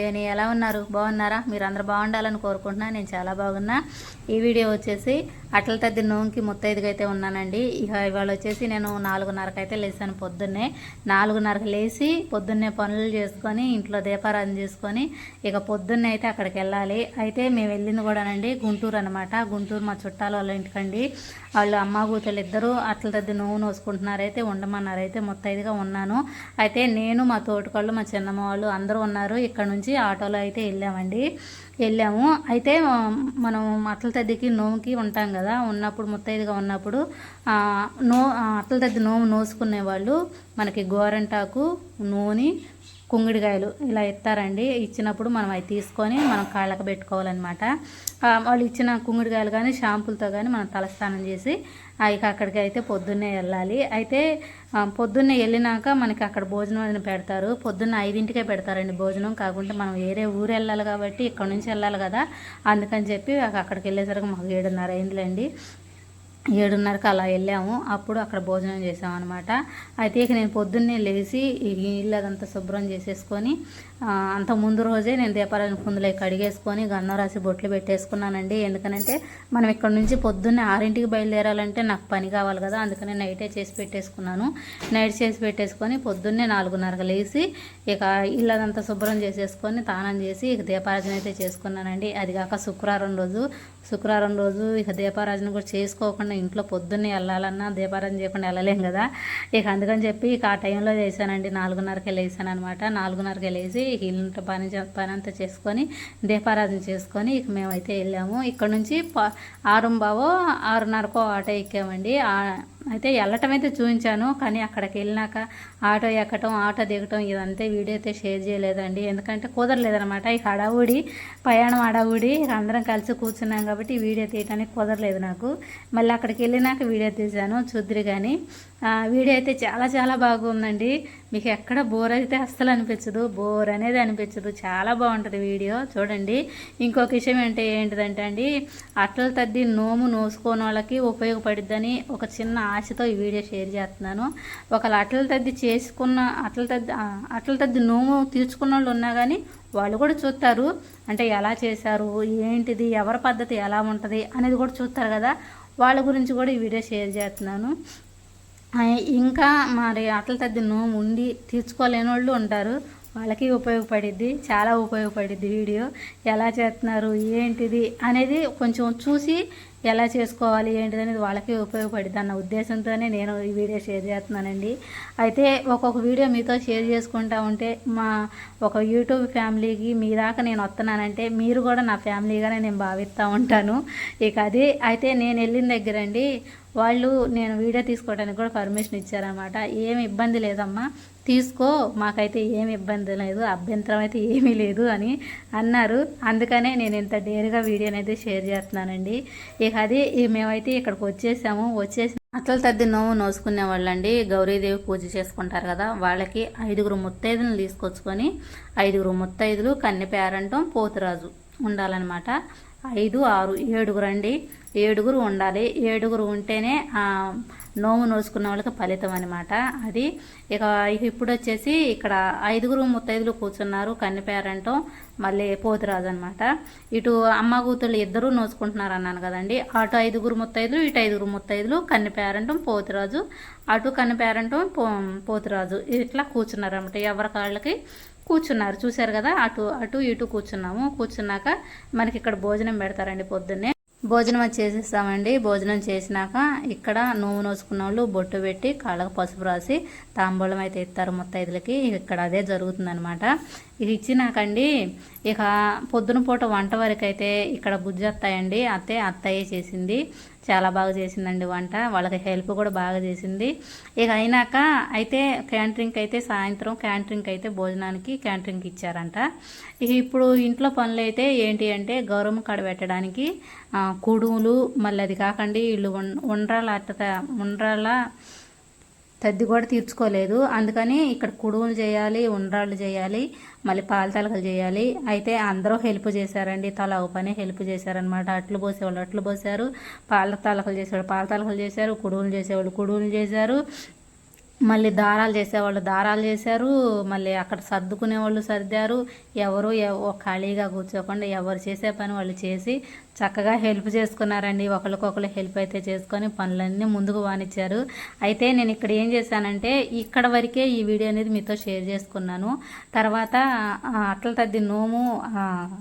పక్క ఎలా ఉన్నారు? బాగున్నారా? మీరు అందరు బాగుండాలని కోరుకుంటున్నా. నేను చాలా బాగున్నా. ఈ వీడియో వచ్చేసి అట్ల తద్ది నోంకి ముత్తైదుగా అయితే ఉన్నానండి. ఇక ఇవాళ వచ్చేసి నేను నాలుగున్నరకు అయితే లేచాను పొద్దున్నే. నాలుగున్నరకు లేచి పొద్దున్నే పనులు చేసుకొని ఇంట్లో దీపారాధన చేసుకొని ఇక పొద్దున్నే అయితే అక్కడికి వెళ్ళాలి అయితే మేము వెళ్ళింది కూడానండి గుంటూరు అనమాట గుంటూరు మా చుట్టాల వాళ్ళ ఇంటికండి. వాళ్ళు అమ్మ కూతురు ఇద్దరు అట్ల తద్ది నోవు నోసుకుంటున్నారైతే అయితే ముత్తైదుగా ఉన్నాను. అయితే నేను మా తోటికోళ్ళు మా చిన్నమ్మ వాళ్ళు అందరూ ఉన్నారు. ఇక్కడ నుంచి ఆటోలో అయితే వెళ్ళామండి. వెళ్ళాము. అయితే మనం అట్ల తద్దికి నోముకి ఉంటాం కదా ఉన్నప్పుడు ముత్తైదుగా ఉన్నప్పుడు నో అట్ల తద్ది నోము నోసుకునే వాళ్ళు మనకి గోరంటాకు నూనె కుంగిడికాయలు ఇలా ఇస్తారండి ఇచ్చినప్పుడు మనం అవి తీసుకొని మనం కాళ్ళకు పెట్టుకోవాలన్నమాట. వాళ్ళు ఇచ్చిన కుంగిడికాయలు కానీ షాంపులతో కానీ మనం తలస్నానం చేసి ఇక అక్కడికి అయితే పొద్దున్నే వెళ్ళాలి. అయితే పొద్దున్నే వెళ్ళినాక మనకి అక్కడ భోజనం అది పెడతారు. పొద్దున్న ఐదింటికే పెడతారండి భోజనం. కాకుండా మనం వేరే ఊరు వెళ్ళాలి కాబట్టి ఇక్కడ నుంచి వెళ్ళాలి కదా. అందుకని చెప్పి అక్కడికి వెళ్ళేసరికి మాకు ఏడున్నర అయిందిలేండి. ఏడున్నరకు అలా వెళ్ళాము. అప్పుడు అక్కడ భోజనం చేసామన్నమాట. అయితే ఇక నేను పొద్దున్నే లేచి ఇల్లు అదంతా శుభ్రం చేసేసుకొని అంత ముందు రోజే నేను దీపారాయణ కుందులో కడిగేసుకొని గన్నం రాసి బొట్లు పెట్టేసుకున్నానండి. ఎందుకనంటే మనం ఇక్కడ నుంచి పొద్దున్నే ఆరింటికి బయలుదేరాలంటే నాకు పని కావాలి కదా అందుకని నైటే చేసి పెట్టేసుకున్నాను. నైట్ చేసి పెట్టేసుకొని పొద్దున్నే నాలుగున్నరకు లేచి ఇక ఇల్లు అదంతా శుభ్రం చేసేసుకొని తానం చేసి ఇక దీపారాధన అయితే చేసుకున్నానండి. అది కాక శుక్రవారం రోజు శుక్రవారం రోజు ఇక దీపారాధన కూడా చేసుకోకుండా ఇంట్లో పొద్దున్నే వెళ్ళాలన్నా దీపారాధన చేయకుండా వెళ్ళలేం కదా. ఇక అందుకని చెప్పి ఇక ఆ టైంలో చేశానండి నాలుగున్నరకి లేసాను అనమాట నాలుగున్నరకి లేచి ఇక ఇల్లు పని పని అంతా చేసుకొని దీపారాధన చేసుకొని ఇక మేమైతే వెళ్ళాము. ఇక్కడ నుంచి ప- ఆరుంబావో ఆరున్నరకో ఆటో ఎక్కామండి. అయితే వెళ్ళటం అయితే చూపించాను కానీ అక్కడికి వెళ్ళినాక ఆటో ఎక్కటం ఆటో దిగటం ఇదంతా వీడియో అయితే షేర్ చేయలేదండి. ఎందుకంటే కుదరలేదనమాట ఈ హడావుడి ప్రయాణం హడావుడి అందరం కలిసి కూర్చున్నాం కాబట్టి వీడియో తీయడానికి కుదరలేదు నాకు. మళ్ళీ అక్కడికి వెళ్ళినాక వీడియో తీశాను చూద్దరు కానీ వీడియో అయితే చాలా చాలా బాగుందండి. మీకు ఎక్కడ బోర్ అయితే అస్సలు అనిపించదు. బోర్ అనేది అనిపించదు. చాలా బాగుంటుంది వీడియో. చూడండి. ఇంకొక విషయం ఏంటి ఏంటిదంటే అండి అట్ల తద్ది నోము నోసుకోని వాళ్ళకి ఉపయోగపడిద్దని ఒక చిన్న ఆశతో ఈ వీడియో షేర్ చేస్తున్నాను. ఒకళ్ళు అట్ల తద్ది చేసుకున్న అట్ల తద్ది అట్ల తద్ది నోము తీర్చుకున్న వాళ్ళు ఉన్నా కానీ వాళ్ళు కూడా చూస్తారు. అంటే ఎలా చేశారు? ఏంటిది? ఎవరి పద్ధతి ఎలా ఉంటుంది? అనేది కూడా చూస్తారు కదా. వాళ్ళ గురించి కూడా ఈ వీడియో షేర్ చేస్తున్నాను. ఇంకా మరి అట్ల తద్ది నోము ఉండి తీర్చుకోలేని వాళ్ళు ఉంటారు. వాళ్ళకి ఉపయోగపడిద్ది చాలా ఉపయోగపడిద్ది వీడియో. ఎలా చేస్తున్నారు ఏంటిది అనేది కొంచెం చూసి ఎలా చేసుకోవాలి ఏంటిది అనేది వాళ్ళకి ఉపయోగపడిద్ది అన్న ఉద్దేశంతోనే నేను ఈ వీడియో షేర్ చేస్తున్నానండి అయితే ఒక్కొక్క వీడియో మీతో షేర్ చేసుకుంటా ఉంటే మా ఒక యూట్యూబ్ ఫ్యామిలీకి మీ దాకా నేను వస్తున్నానంటే మీరు కూడా నా ఫ్యామిలీగానే నేను భావిస్తూ ఉంటాను. ఇక అది అయితే నేను వెళ్ళిన దగ్గర అండి వాళ్ళు నేను వీడియో తీసుకోవడానికి కూడా పర్మిషన్ ఇచ్చారనమాట ఏమి ఇబ్బంది లేదమ్మా. తీసుకో మాకైతే ఏమి ఇబ్బంది లేదు అభ్యంతరం అయితే ఏమీ లేదు అని అన్నారు. అందుకనే నేను ఇంత డేరుగా వీడియోని అయితే షేర్ చేస్తున్నానండి. ఇక అది మేమైతే ఇక్కడికి వచ్చేసాము. వచ్చేసి అట్ల తద్ది నోవు నోసుకునే వాళ్ళండి. గౌరీదేవి పూజ చేసుకుంటారు కదా వాళ్ళకి ఐదుగురు ముత్తైదులను తీసుకొచ్చుకొని ఐదుగురు ముత్తైదులు కన్నె పేరంటం పోతురాజు ఉండాలన్నమాట. ఐదు ఆరు ఏడుగురు అండి. ఏడుగురు ఉండాలి. ఏడుగురు ఉంటేనే నోము నోసుకున్న వాళ్ళకి ఫలితం అనమాట అది ఇక ఇక ఇప్పుడు వచ్చేసి ఇక్కడ ఐదుగురు ముత్తైదులు కూర్చున్నారు కన్నెపేరంటం మళ్ళీ పోతురాజు అనమాట ఇటు అమ్మ కూతుళ్ళు ఇద్దరు నోసుకుంటున్నారు అన్నాను కదండి. అటు ఐదుగురు ముత్తైదులు ఇటు ఐదుగురు ముత్తైదులు కన్నెపేరంటం పోతురాజు. అటు కన్నెపేరంటం పో పోతురాజు. ఇట్లా కూర్చున్నారు అనమాట ఎవరి కాళ్ళకి? కూర్చున్నారు. చూశారు కదా? అటు అటు ఇటు కూర్చున్నాము. కూర్చున్నాక మనకి ఇక్కడ భోజనం పెడతారండి పొద్దున్నే. భోజనం అది చేసేస్తామండి. భోజనం చేసినాక ఇక్కడ నూనె నోసుకున్న వాళ్ళు బొట్టు పెట్టి కాళ్ళకు పసుపు రాసి తాంబూలం అయితే ఇస్తారు ముత్తైదులకి. ఇక్కడ అదే జరుగుతుందనమాట ఇక ఇచ్చినాకండి ఇక పొద్దున పూట వంట వరకు అయితే ఇక్కడ బుజ్జత్తాయండి అత్తే అత్తయ్య చేసింది. చాలా బాగా చేసిందండి వంట. వాళ్ళకి హెల్ప్ కూడా బాగా చేసింది. ఇక అయినాక అయితే క్యాంటరింగ్కి అయితే సాయంత్రం క్యాంటరింగ్కి అయితే భోజనానికి క్యాంటరింగ్కి ఇచ్చారంట. ఇక ఇప్పుడు ఇంట్లో పనులు అయితే ఏంటి అంటే గౌరవం కాడ పెట్టడానికి కుడుములు మళ్ళీ అది కాకండి వీళ్ళు ఉండ్రాల అట్ట ఉండ్రాల తద్ది కూడా తీర్చుకోలేదు. అందుకని ఇక్కడ కుడుములు చేయాలి ఉండ్రాళ్ళు చేయాలి మళ్ళీ పాల తలకలు చేయాలి. అయితే అందరూ హెల్ప్ చేశారండి. తల ఒక పని హెల్ప్ చేశారనమాట అట్లు పోసేవాళ్ళు అట్లు పోసారు పాల తలకలు చేసేవాళ్ళు పాల తలకలు చేశారు. కుడుములు చేసేవాళ్ళు కుడుములు చేశారు. మళ్ళీ దారాలు చేసేవాళ్ళు దారాలు చేశారు. మళ్ళీ అక్కడ సర్దుకునే వాళ్ళు సర్దారు. ఎవరు ఎవ- ఖాళీగా కూర్చోకుండా ఎవరు చేసే పని వాళ్ళు చేసి చక్కగా హెల్ప్ చేసుకున్నారండి. ఒకరికొకరు హెల్ప్ అయితే చేసుకొని పనులన్నీ ముందుకు వానిచ్చారు అయితే నేను ఇక్కడ ఏం చేశానంటే ఇక్కడ వరకే ఈ వీడియో అనేది మీతో షేర్ చేసుకున్నాను. తర్వాత అట్ల తద్ది నోము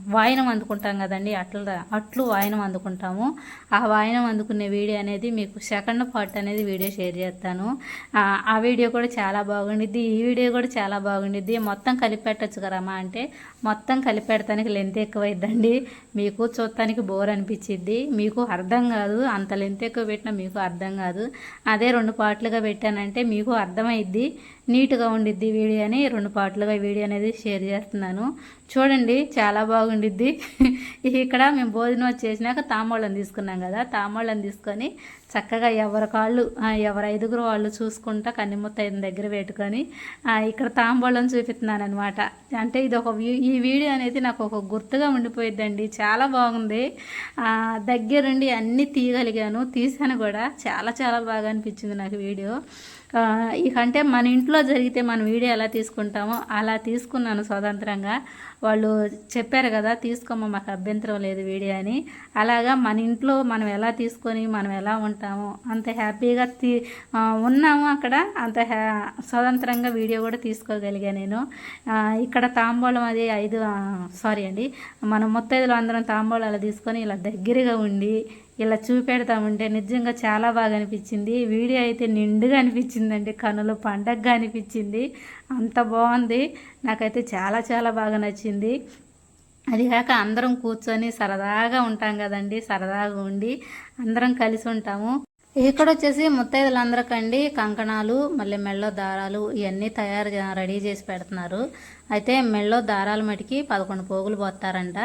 వాయనం అందుకుంటాం కదండి. అట్ల అట్లు వాయనం అందుకుంటాము. ఆ వాయనం అందుకునే వీడియో అనేది మీకు సెకండ్ పార్ట్ అనేది వీడియో షేర్ చేస్తాను. ఆ, వీడియో కూడా చాలా బాగుండిద్ది. ఈ వీడియో కూడా చాలా బాగుండిద్ది. మొత్తం కలిపి పెట్టచ్చు కదమ్మా అంటే మొత్తం కలిపి పెడతానికి లెంత్ ఎక్కువైద్దండి. మీకు చూడటానికి బోర్ అనిపించిద్ది మీకు అర్థం కాదు అంత లెంత్ ఎక్కువ పెట్టినా మీకు అర్థం కాదు. అదే రెండు పాటలుగా పెట్టానంటే మీకు అర్థమైద్ది. నీట్గా ఉండిద్ది వీడియో అని రెండు పార్ట్లుగా వీడియో అనేది షేర్ చేస్తున్నాను. చూడండి చాలా బాగుండిద్ది. ఇక్కడ మేము భోజనం వచ్చేసినాక తాంబూలం తీసుకున్నాం కదా తాంబూలం తీసుకొని చక్కగా ఎవరి కాళ్ళు ఎవరు ఐదుగురు వాళ్ళు చూసుకుంటా కన్నిముత్తైన దగ్గర పెట్టుకొని ఇక్కడ తాంబూలం చూపిస్తున్నాను అనమాట అంటే ఇది ఒక వీ- ఈ వీడియో అనేది నాకు ఒక గుర్తుగా ఉండిపోయిద్దండి. చాలా బాగుంది. దగ్గరుండి అన్నీ తీయగలిగాను. తీసాను కూడా. చాలా చాలా బాగా అనిపించింది నాకు వీడియో. ఇక అంటే మన ఇంట్లో జరిగితే మనం వీడియో ఎలా తీసుకుంటామో అలా తీసుకున్నాను స్వతంత్రంగా. వాళ్ళు చెప్పారు కదా తీసుకోమో మాకు అభ్యంతరం లేదు వీడియో అని. అలాగా మన ఇంట్లో మనం ఎలా తీసుకొని మనం ఎలా ఉంటామో అంత హ్యాపీగా తీ ఉన్నాము అక్కడ. అంత హ్యా స్వతంత్రంగా వీడియో కూడా తీసుకోగలిగా నేను. ఇక్కడ తాంబూలం అది ఐదు సారీ అండి. మనం ముత్తైదులు అందరం తాంబూలాలు తీసుకొని ఇలా దగ్గరగా ఉండి ఇలా చూపెడతామంటే నిజంగా చాలా బాగా అనిపించింది. వీడియో అయితే నిండుగా అనిపించిందండి. కనులు పండగగా అనిపించింది. అంత బాగుంది. నాకైతే చాలా చాలా బాగా నచ్చింది. అది కాక అందరం కూర్చొని సరదాగా ఉంటాం కదండి. సరదాగా ఉండి అందరం కలిసి ఉంటాము. ఇక్కడ వచ్చేసి ముత్తైదులందరికండి కంకణాలు మళ్ళీ మెళ్ళో దారాలు ఇవన్నీ తయారు రెడీ చేసి పెడుతున్నారు. అయితే మెళ్ళో దారాలు మటుకి పదకొండు పోగులు పోస్తారంట.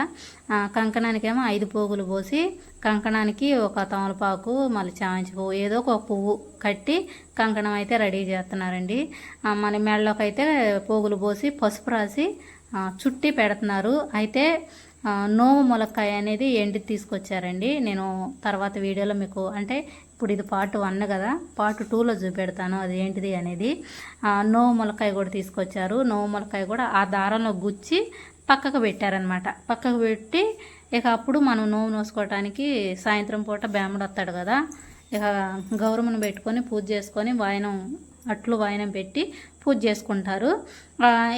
కంకణానికేమో ఐదు పోగులు పోసి కంకణానికి ఒక తమలపాకు మళ్ళీ చామంతి పువ్వు ఏదో ఒక పువ్వు కట్టి కంకణం అయితే రెడీ చేస్తున్నారండి. మన మెళ్ళలోకి అయితే పోగులు పోసి పసుపు రాసి చుట్టి పెడుతున్నారు. అయితే నోము ములక్కాయ అనేది ఎండి తీసుకొచ్చారండి. నేను తర్వాత వీడియోలో మీకు అంటే ఇప్పుడు ఇది పార్ట్ వన్ కదా. పార్ట్ టూలో చూపెడతాను అది ఏంటిది అనేది. ఆ, నోము కూడా తీసుకొచ్చారు. నోము మొలకాయ కూడా ఆ దారంలో గుచ్చి పక్కకు పెట్టారనమాట పక్కకు పెట్టి ఇక అప్పుడు మనం నోము నోసుకోవటానికి సాయంత్రం పూట బేమడు వస్తాడు కదా. ఇక గౌరమ్మను పెట్టుకొని పూజ చేసుకొని వాయనం అట్లు వాయనం పెట్టి పూజ చేసుకుంటారు.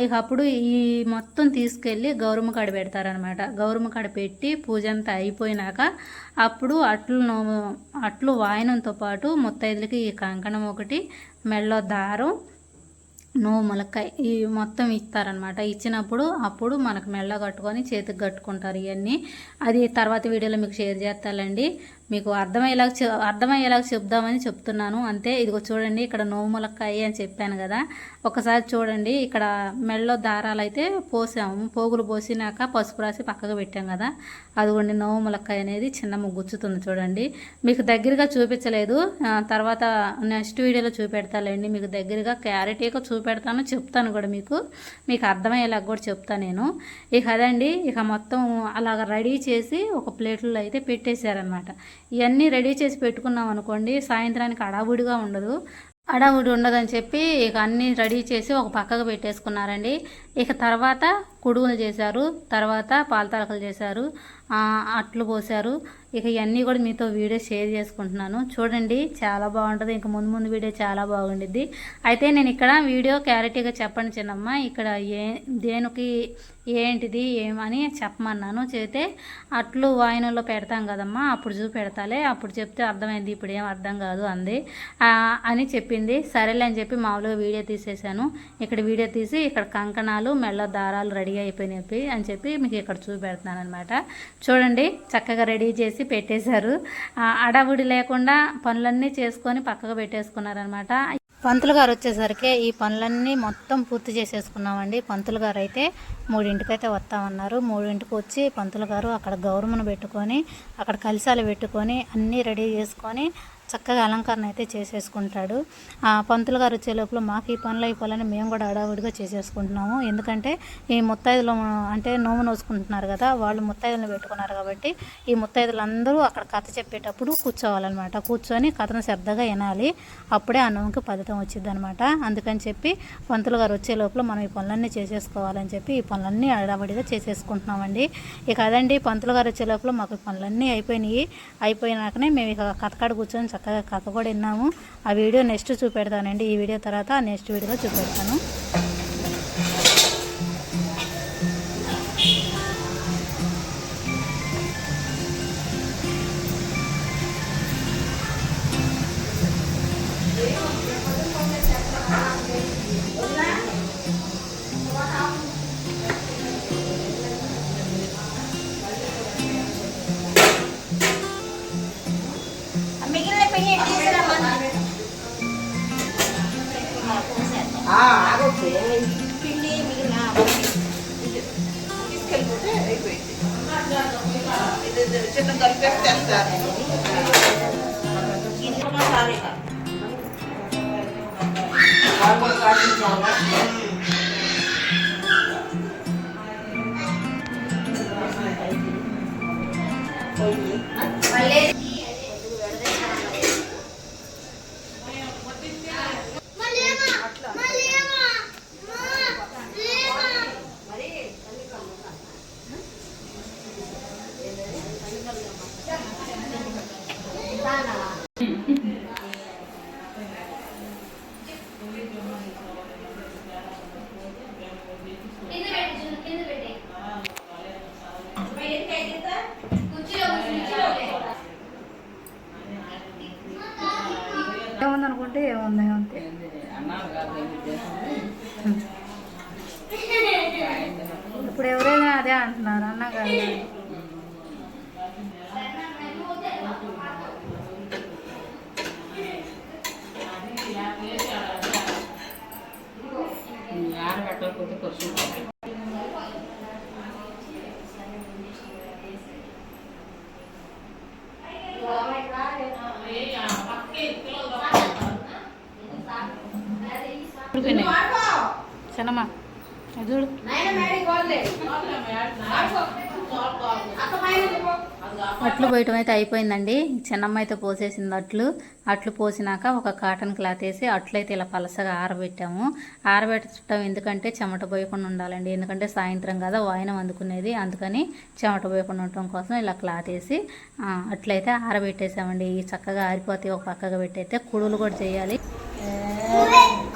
ఇక అప్పుడు ఈ మొత్తం తీసుకెళ్ళి గౌరమ్మ కాడ పెడతారనమాట గౌరమ్మ కాడ పెట్టి పూజ అంతా అయిపోయినాక అప్పుడు అట్లు నో- అట్లు వాయనంతో పాటు ముత్తైదులకి ఈ కంకణం ఒకటి మెళ్ళో దారం నోవు ములక్కాయ ఈ మొత్తం ఇస్తారనమాట ఇచ్చినప్పుడు అప్పుడు మనకు మెళ్ళ కట్టుకొని చేతికి కట్టుకుంటారు ఇవన్నీ అది తర్వాత వీడియోలో మీకు షేర్ చేస్తానండి. మీకు అర్థమయ్యేలాగా అర్థమయ్యేలాగా చెప్దామని చెప్తున్నాను. అంతే ఇదిగో చూడండి ఇక్కడ నోవు అని చెప్పాను కదా. ఒకసారి చూడండి ఇక్కడ మెడలో దారాలు అయితే పోసాము. పోగులు పోసినాక పసుపు రాసి పక్కకు పెట్టాం కదా. అదిగోండి నోవు ములక్కాయ అనేది చిన్న ముగ్గుచ్చుతుంది చూడండి. మీకు దగ్గరగా చూపించలేదు. తర్వాత నెక్స్ట్ వీడియోలో చూపెడతాలేండి. మీకు దగ్గరగా క్లారిటీగా చూపెడతాను చెప్తాను కూడా మీకు. మీకు అర్థమయ్యేలాగా కూడా చెప్తాను నేను. ఇక అదండి ఇక మొత్తం అలాగ రెడీ చేసి ఒక ప్లేట్లో అయితే పెట్టేశారనమాట ఇవన్నీ రెడీ చేసి పెట్టుకున్నాం అనుకోండి సాయంత్రానికి అడావుడిగా ఉండదు. అడావుడి ఉండదని చెప్పి ఇక అన్నీ రెడీ చేసి ఒక పక్కకు పెట్టేసుకున్నారండి. ఇక తర్వాత కుడుగులు చేశారు తర్వాత పాలతలకలు చేశారు అట్లు పోసారు ఇక ఇవన్నీ కూడా మీతో వీడియో షేర్ చేసుకుంటున్నాను. చూడండి చాలా బాగుంటుంది. ఇంకా ముందు ముందు వీడియో చాలా బాగుండిద్ది. అయితే నేను ఇక్కడ వీడియో క్లారిటీగా చెప్పండి చిన్నమ్మ. ఇక్కడ ఏ దేనికి ఏంటిది ఏమని చెప్పమన్నాను. చేతే అట్లు వాయినంలో పెడతాం కదమ్మా అప్పుడు చూపెడతాలే. అప్పుడు చెప్తే అర్థమైంది ఇప్పుడు ఏం అర్థం కాదు అంది. అని చెప్పింది. సరేలే అని చెప్పి మామూలుగా వీడియో తీసేశాను. ఇక్కడ వీడియో తీసి ఇక్కడ కంకణాలు మెల్ల దారాలు రెడీ అయిపోయినాయి అని చెప్పి మీకు ఇక్కడ చూపెడుతున్నాను అనమాట చూడండి చక్కగా రెడీ చేసి పెట్టేశారు. అడవుడి లేకుండా పనులన్నీ చేసుకొని పక్కకు పెట్టేసుకున్నారనమాట పంతులు గారు వచ్చేసరికి ఈ పనులన్నీ మొత్తం పూర్తి చేసేసుకున్నామండి. పంతులు గారు అయితే మూడింటికైతే వస్తామన్నారు. మూడింటికి వచ్చి పంతులు గారు అక్కడ గౌరమ్మను పెట్టుకొని అక్కడ కలిసాలు పెట్టుకొని అన్నీ రెడీ చేసుకొని చక్కగా అలంకరణ అయితే చేసేసుకుంటాడు. ఆ పంతులు గారు వచ్చే లోపల మాకు ఈ పనులు అయిపోవాలని మేము కూడా హడావుడిగా చేసేసుకుంటున్నాము. ఎందుకంటే ఈ ముత్తైదులు అంటే నోము నోసుకుంటున్నారు కదా వాళ్ళు ముత్తైదులను పెట్టుకున్నారు కాబట్టి ఈ ముత్తైదులు అందరూ అక్కడ కథ చెప్పేటప్పుడు కూర్చోవాలన్నమాట. కూర్చొని కథను శ్రద్ధగా వినాలి. అప్పుడే ఆ నోముకి పథకం వచ్చింది అనమాట అందుకని చెప్పి పంతులు గారు వచ్చే లోపల మనం ఈ పనులన్నీ చేసేసుకోవాలని చెప్పి ఈ పనులన్నీ అడావిడిగా చేసేసుకుంటున్నామండి. ఇక అదండి పంతులు గారు వచ్చే లోపల మాకు ఈ పనులన్నీ అయిపోయినాయి. అయిపోయినాకనే మేము ఇక కథకాడ కూర్చొని చక్కగా కథ కూడా విన్నాము. ఆ వీడియో నెక్స్ట్ చూపెడతానండి. ఈ వీడియో తర్వాత నెక్స్ట్ వీడియోలో చూపెడతాను. మళ్ళీ ఏముందనుకుంటే ఏముంది అంతే అన్నారు కాదు ఇప్పుడు ఎవరైనా అదే అంటున్నారు? అన్నగారు కాదు ఆడబెట్టకపోతే కొంచెం చిన్నమ్మా ఇది చూడు అట్లు పోయటం అయితే అయిపోయిందండి చిన్నమ్మ అయితే పోసేసింది అట్లు అట్లు పోసినాక ఒక కాటన్ క్లాత్ వేసి అట్లయితే ఇలా పలసగా ఆరబెట్టాము ఆరబెట్టడం ఎందుకంటే చెమట పోయకుండా ఉండాలండి ఎందుకంటే సాయంత్రం కదా వాయినం అందుకునేది అందుకని చెమట పోయకుండా ఉండటం కోసం ఇలా క్లాత్ వేసి అట్లయితే ఆరబెట్టేసామండి ఈ చక్కగా ఆరిపోతే ఒక పక్కగా పెట్టయితే కుడులు కూడా చేయాలి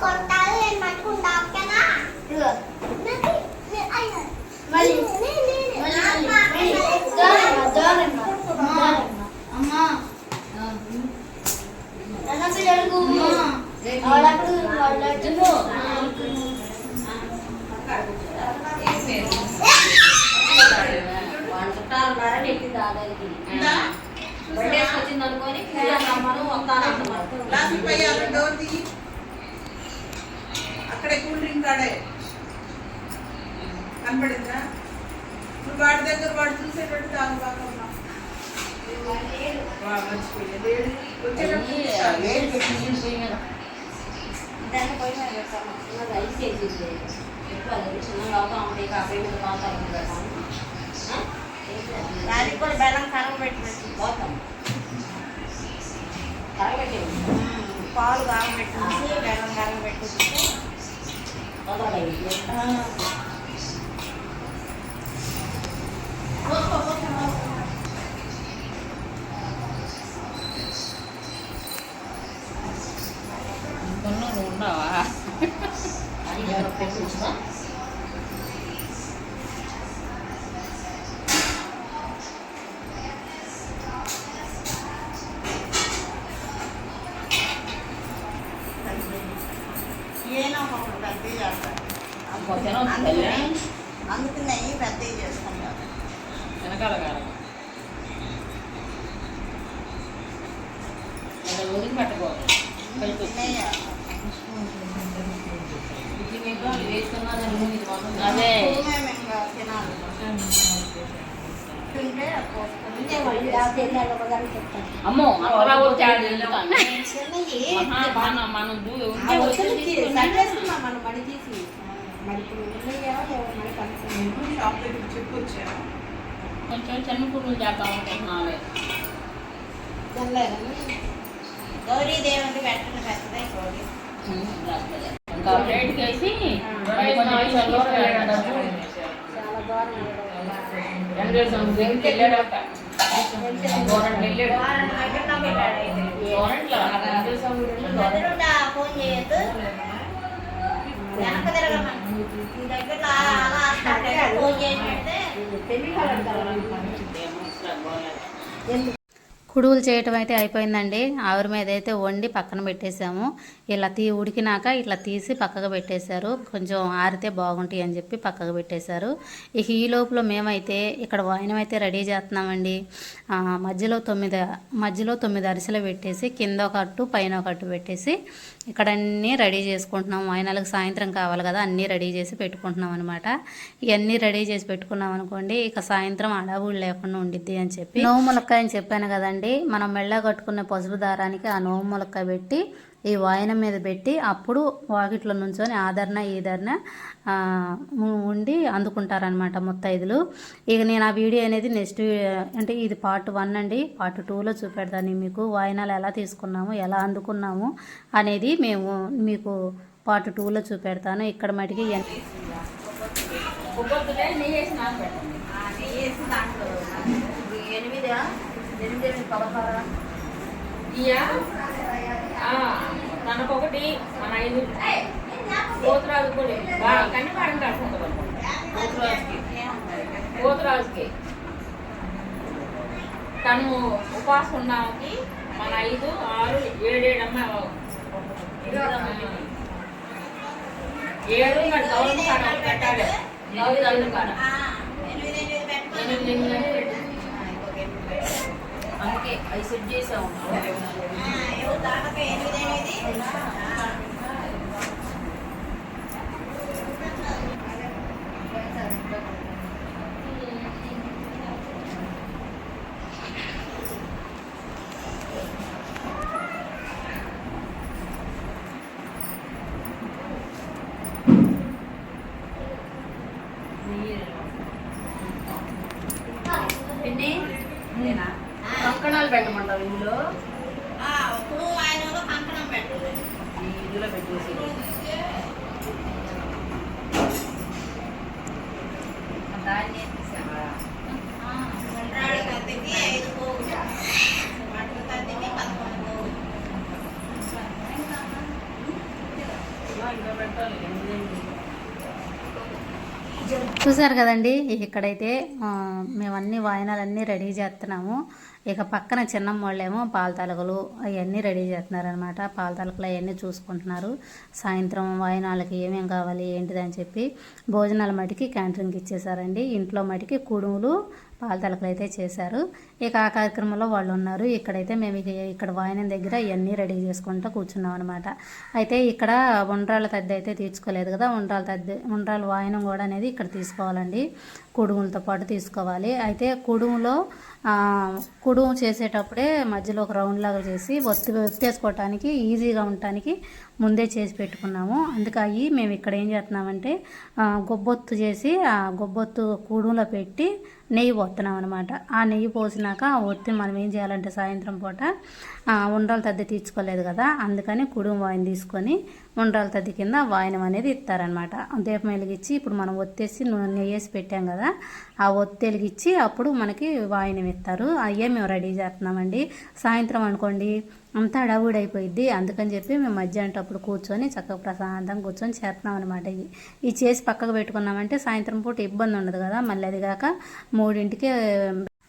కొట్టాలి నేను పట్టుకుంటా అక్కడ అనుకొని రమ్మను అక్కడే కూల్ డ్రింక్ ఆడే. కనపడిందా నువ్వు వాడి దగ్గర వాడు చూసేటట్టు తాగు బాగా దానికి కూడా బెల్లం కరగబెట్టి పోతాం కరగబెట్టి పాలు కాగబెట్టి బెల్లం కరగబెట్టేసి ఇంకొన్న నువ్వు ఉన్నావా అది పెట్టించుకో ఏనా ఒకటి పెద్దవి చేస్తారు కొంచెం వస్తుంది అందుకనే పెద్దవి చేసుకుంటారు వెనకాల కాదు ఇలా వదిలి పెట్టకూడదు కలిపి తినేయ ఇది మీకు వేసుకున్నది నూనె ఇది మొత్తం అదే మేము ఇంకా తినాలి తింటే పోసుకొని అమ్మో అక్కడ వచ్చాడు మహా మన మనం దూ- ఉంటే వచ్చి మనం మడి తీసి మరి ఇప్పుడు ఉన్నాయేమో లేవో మనకి అనుకున్నాను షాప్ దగ్గర చెప్పు వచ్చాను కొంచెం చిన్న పురుగులు చేద్దాం అనుకుంటున్నాను గౌరీ దేవుడికి పెట్టండి పెద్దదే గౌరీ. ఇంకా ప్లేట్కి వేసి కొంచెం నిమిషాల్లో చాలా బాగుంది వెంకటేశ్వర దగ్గరికి వెళ్ళాడట గవర్నమెంట్ వెళ్ళాడు గవర్నమెంట్లో వెంకటేశ్వర గుడి వెళ్ళి గవర్నమెంట్ ఎదురుండా ఫోన్ చేయొద్దు వెనక తిరగమని ఈ దగ్గర అలా అలా అలా ఫోన్ చేసి పెడితే కుడుగులు చేయటం అయితే అయిపోయిందండి. ఆవిరి మీద అయితే వండి పక్కన పెట్టేశాము. ఇలా తీ ఉడికినాక ఇట్లా తీసి పక్కకు పెట్టేశారు. కొంచెం ఆరితే బాగుంటాయి అని చెప్పి పక్కకు పెట్టేశారు. ఇక ఈ లోపల మేమైతే ఇక్కడ వాయినం అయితే రెడీ చేస్తున్నామండి. మధ్యలో తొమ్మిది మధ్యలో తొమ్మిది అరిసెలు పెట్టేసి కింద ఒక అట్టు పైన ఒక అట్టు పెట్టేసి ఇక్కడ అన్నీ రెడీ చేసుకుంటున్నాం. వాయినాలకు సాయంత్రం కావాలి కదా అన్నీ రెడీ చేసి పెట్టుకుంటున్నాం అనమాట ఇవన్నీ రెడీ చేసి పెట్టుకున్నాం అనుకోండి ఇక సాయంత్రం అడావుడు లేకుండా ఉండిద్ది అని చెప్పి. నోవు ములక్కాయ అని చెప్పాను కదండి. మనం మెళ్ళ కట్టుకునే పసుపు దారానికి ఆ నోవు ములక్కాయ పెట్టి ఈ వాయనం మీద పెట్టి అప్పుడు వాకిట్లో నుంచొని ఆదరణ ఈదరణ ఉండి అందుకుంటారనమాట ముత్తైదులు. ఇక నేను ఆ వీడియో అనేది నెక్స్ట్ అంటే ఇది పార్ట్ వన్ అండి. పార్ట్ టూలో చూపెడతాను మీకు. వాయినాలు ఎలా తీసుకున్నాము ఎలా అందుకున్నాము అనేది మేము మీకు పార్ట్ టూలో చూపెడతాను. ఇక్కడ మటుకి ఎన్- ఎనిమిది ఎనిమిది పదహారా ఇయ్యా తనకొకటి మన ఐదు పోతురాజు కూడా బాగా కన్ని పాడం కట్టుకుంటాం పోతురాజుకి పోతురాజుకి తను ఉపాసం ఉన్నాకి మన ఐదు ఆరు ఏడేడమ్మ ఏడు మరి గౌరవ కాడ పెట్టాలి గౌరీ గౌరవ కాడ అందుకే అవి సెట్ చేసాము పెట్టమంటారు ఇందులో. Thank you. చూసారు కదండి? ఇక్కడైతే మేమన్నీ మేము వాయినాలన్నీ రెడీ చేస్తున్నాము. ఇక పక్కన చిన్నమ్మ వాళ్ళేమో పాల తలకలు అవన్నీ రెడీ చేస్తున్నారనమాట పాల తలకలు అవన్నీ చూసుకుంటున్నారు. సాయంత్రం వాయినాలకి ఏమేం కావాలి ఏంటిదని చెప్పి భోజనాల మటుకి క్యాంటరింగ్కి ఇచ్చేసారండి ఇంట్లో మటుకి కుడుములు పాల తలకలు అయితే చేశారు. ఇక ఆ కార్యక్రమంలో వాళ్ళు ఉన్నారు. ఇక్కడైతే మేము ఇక్కడ వాయినం దగ్గర ఇవన్నీ రెడీ చేసుకుంటూ కూర్చున్నాం అనమాట అయితే ఇక్కడ ఉండ్రాళ్ళ తద్ది అయితే తీర్చుకోలేదు కదా. ఉండ్రాళ్ళ తద్ది ఉండ్రాళ్ళ వాయినం కూడా అనేది ఇక్కడ తీసుకోవాలండి. కుడుములతో పాటు తీసుకోవాలి. అయితే కుడుములో కుడుము చేసేటప్పుడే మధ్యలో ఒక రౌండ్ లాగా చేసి ఒత్తి ఒత్తేసుకోవటానికి ఈజీగా ఉండటానికి ముందే చేసి పెట్టుకున్నాము. అందుకే అవి మేము ఇక్కడ ఏం చేస్తున్నామంటే గొబ్బొత్తు చేసి ఆ గొబ్బొత్తు కుడుములో పెట్టి నెయ్యి పోతున్నాం అనమాట ఆ నెయ్యి పోసిన పోసినాక ఆ ఒత్తి మనం ఏం చేయాలంటే సాయంత్రం పూట ఉండ్రాల తద్ది తీర్చుకోలేదు కదా అందుకని కుడుం వాయిన తీసుకొని ఉండ్రాల తద్ది కింద వాయినం అనేది ఇస్తారనమాట దీపం వెలిగించి ఇప్పుడు మనం ఒత్తేసి నూనె వేసి పెట్టాం కదా ఆ ఒత్తి వెలిగించి అప్పుడు మనకి వాయినం ఇస్తారు అయ్యే మేము రెడీ చేస్తున్నామండి? సాయంత్రం అనుకోండి అంతా అడవుడు అయిపోయింది అందుకని చెప్పి మేము మధ్యాహ్నం కూర్చొని చక్కగా ప్రశాంతంగా కూర్చొని చేస్తున్నాం అనమాట ఇవి ఇది చేసి పక్కకు పెట్టుకున్నామంటే సాయంత్రం పూట ఇబ్బంది ఉండదు కదా మళ్ళీ అది కాక మూడింటికి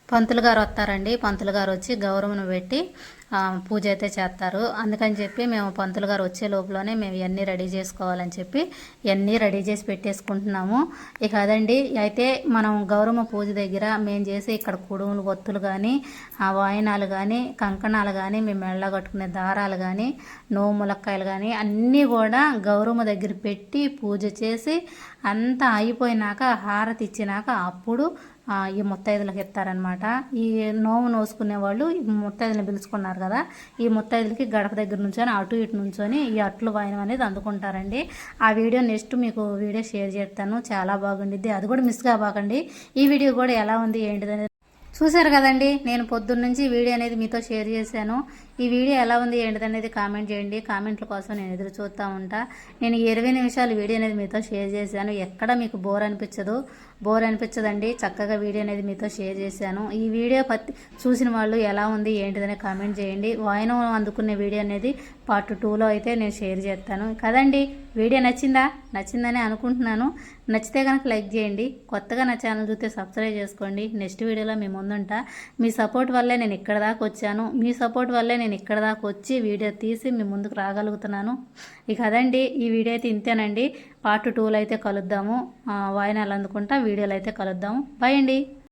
పంతులు గారు వస్తారండి. పంతులు గారు వచ్చి గౌరవను పెట్టి పూజ అయితే చేస్తారు. అందుకని చెప్పి మేము పంతులు గారు వచ్చే లోపలనే మేము ఇవన్నీ రెడీ చేసుకోవాలని చెప్పి ఇవన్నీ రెడీ చేసి పెట్టేసుకుంటున్నాము. ఇక అదండి అయితే మనం గౌరవ పూజ దగ్గర మేము చేసే ఇక్కడ కుడుములు ఒత్తులు కానీ ఆ వాయినాలు కానీ కంకణాలు కానీ మేము మెళ్ళ కట్టుకునే దారాలు కానీ నోము ములక్కాయలు కానీ అన్నీ కూడా గౌరవ దగ్గర పెట్టి పూజ చేసి అంతా అయిపోయినాక హారతి ఇచ్చినాక అప్పుడు ఈ ముత్తైదులకు ఇస్తారనమాట ఈ నోము నోసుకునే వాళ్ళు ఈ ముత్తైదులను పిలుచుకున్నారు కదా. ఈ ముత్తైదులకి గడప దగ్గర నుంచొని అటు ఇటు నుంచొని ఈ అట్లు వాయనం అనేది అందుకుంటారండి. ఆ వీడియో నెక్స్ట్ మీకు వీడియో షేర్ చేస్తాను. చాలా బాగుండిద్ది. అది కూడా మిస్ కాబాకండి. ఈ వీడియో కూడా ఎలా ఉంది ఏంటిదనేది చూశారు కదండి. నేను పొద్దున్న నుంచి వీడియో అనేది మీతో షేర్ చేశాను. ఈ వీడియో ఎలా ఉంది ఏంటిదనేది కామెంట్ చేయండి. కామెంట్ల కోసం నేను ఎదురు చూస్తూ ఉంటా. నేను ఇరవై నిమిషాలు వీడియో అనేది మీతో షేర్ చేశాను. ఎక్కడ మీకు బోర్ అనిపించదు. బోర్ అనిపించదండి. చక్కగా వీడియో అనేది మీతో షేర్ చేశాను. ఈ వీడియో పత్తి చూసిన వాళ్ళు ఎలా ఉంది ఏంటిదని కామెంట్ చేయండి. వాయినం అందుకునే వీడియో అనేది పార్ట్ టూలో అయితే నేను షేర్ చేస్తాను. కదండి వీడియో నచ్చిందా? నచ్చిందని అనుకుంటున్నాను. నచ్చితే కనుక లైక్ చేయండి. కొత్తగా నా ఛానల్ చూస్తే సబ్స్క్రైబ్ చేసుకోండి. నెక్స్ట్ వీడియోలో మీ ముందుంటా. మీ సపోర్ట్ వల్లే నేను ఇక్కడ దాకా వచ్చాను. మీ సపోర్ట్ వల్లే నేను ఇక్కడ దాకా వచ్చి వీడియో తీసి మీ ముందుకు రాగలుగుతున్నాను. ఇక అదండి ఈ వీడియో అయితే ఇంతేనండి. పార్ట్ టూలో అయితే కలుద్దాము. వాయినాలు అందుకుంటా వీడియోలు అయితే కలుద్దాము. బాయ్ అండి.